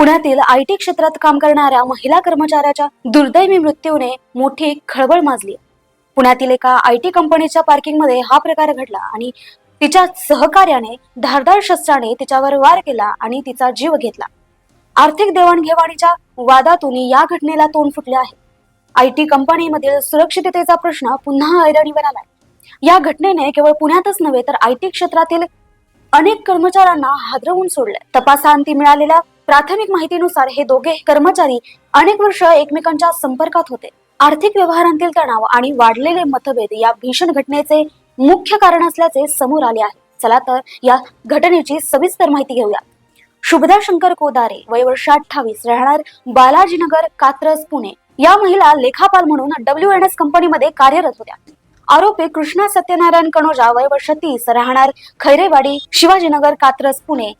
पुण्यातील I T क्षेत्रात काम करणाऱ्या महिला कर्मचाऱ्याच्या दुर्दैवी मृत्यूने मोठी खळबळ माजली. पुण्यातील एका आय टी कंपनीच्या पार्किंगमध्ये हा प्रकार घडला आणि तिच्या सहकार्याने धारदार शस्त्राने तिच्यावर वार केला आणि तिचा जीव घेतला. आर्थिक देवाणघेवाणीच्या वादातून या घटनेला तोंड फुटले आहे. आय टी कंपनीमधील सुरक्षिततेचा प्रश्न पुन्हा ऐरणीवर आलाय. या घटनेने केवळ पुण्यातच नव्हे तर आय टी क्षेत्रातील अनेक कर्मचाऱ्यांना हादरवून सोडले तपासांती मिळालेल्या प्राथमिक माहितीनुसार हे दोघे कर्मचारी अनेक वर्ष एकमेकांच्या संपर्कात होते. आर्थिक व्यवहारांतील तणाव आणि वाढलेले मतभेद या भीषण घटनेचे मुख्य कारण असल्याचे समोर आले आहे. चला तर या घटनेची सविस्तर माहिती घेऊया. शुभदा शंकर कोदारे वय वर्ष अठ्ठावीस राहणार बालाजीनगर कात्रज पुणे. या महिला लेखापाल म्हणून डब्ल्यू एन एस कंपनीमध्ये कार्यरत होत्या. आरोपी कृष्णा सत्यनारायण कणोजा वय वर्ष तीस राहणार खैरेवाडी शिवाजीनगर कात्रज पुणे.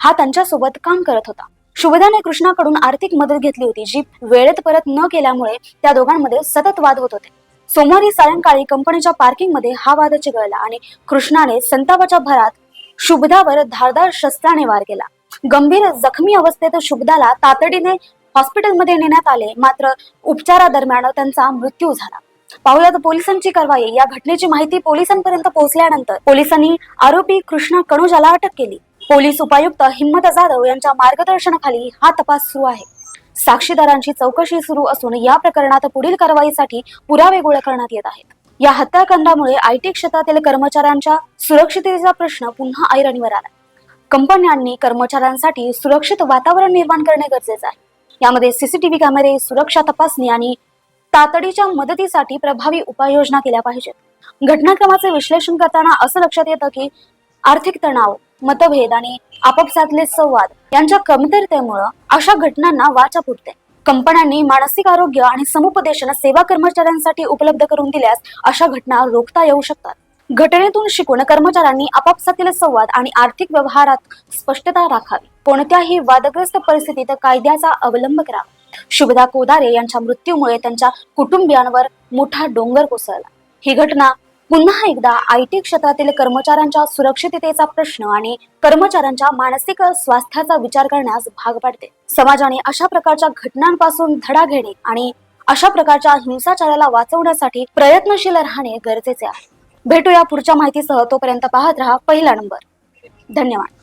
हा त्यांच्यासोबत काम करत होता. शुभदाने कृष्णाकडून आर्थिक मदत घेतली होती जी वेळेत परत न केल्यामुळे त्या दोघांमध्ये सतत वाद होत होते. सोमवारी सायंकाळी कंपनीच्या पार्किंगमध्ये हा वाद चिघळला आणि कृष्णाने संतापाच्या भरात शुभदावर धारदार शस्त्राने वार केला. गंभीर जखमी अवस्थेत शुभदाला तातडीने हॉस्पिटलमध्ये नेण्यात आले मात्र उपचारादरम्यान त्यांचा मृत्यू झाला. पाहुयात पोलिसांची कारवाई. या घटनेची माहिती पोलिसांपर्यंत पोहोचल्यानंतर पोलिसांनी आरोपी कृष्णा कणुजाला अटक केली. पोलीस उपायुक्त हिम्मत जाधव यांच्या मार्गदर्शनाखाली हा तपास सुरू आहे. साक्षीदारांची चौकशी सुरू असून या प्रकरणात पुढील कारवाईसाठी पुरावे गोळा करण्यात येत आहेत. या हत्याकांडामुळे आय टी क्षेत्रातील कर्मचाऱ्यांच्या सुरक्षिततेचा प्रश्न पुन्हा ऐरणीवर आला कंपन्यांनी कर्मचाऱ्यांसाठी सुरक्षित वातावरण निर्माण करणे गरजेचे आहे. यामध्ये सीसीटीव्ही कॅमेरे सुरक्षा तपासणी आणि तातडीच्या मदतीसाठी प्रभावी उपाययोजना केल्या पाहिजेत. घटनाक्रमाचे विश्लेषण करताना असं लक्षात येतं की आर्थिक तणाव मतभेद आणि आपापसातले संवाद यांच्या कमतरतेमुळं अशा घटनांना वाचा फुटते. कंपन्यांनी मानसिक आरोग्य आणि समुपदेशन सेवा कर्मचाऱ्यांसाठी उपलब्ध करून दिल्यास अशा घटना रोखता येऊ शकतात. घटनेतून शिकून कर्मचाऱ्यांनी आपापसातील संवाद आणि आर्थिक व्यवहारात स्पष्टता राखावी. कोणत्याही वादग्रस्त परिस्थितीत कायद्याचा अवलंब करावा शुभदा कोदारे यांच्या मृत्यूमुळे त्यांच्या कुटुंबियांवर मोठा डोंगर कोसळला. ही घटना पुन्हा एकदा आय टी क्षेत्रातील कर्मचाऱ्यांच्या सुरक्षिततेचा प्रश्न आणि कर्मचाऱ्यांच्या मानसिक स्वास्थ्याचा विचार करण्यास भाग पाडते. समाजाने अशा प्रकारच्या घटनांपासून धडा घेणे आणि अशा प्रकारच्या हिंसाचाराला वाचवण्यासाठी प्रयत्नशील राहणे गरजेचे आहे. भेटूया पुढच्या माहितीसह तोपर्यंत पाहत रहा पहिला नंबर. धन्यवाद.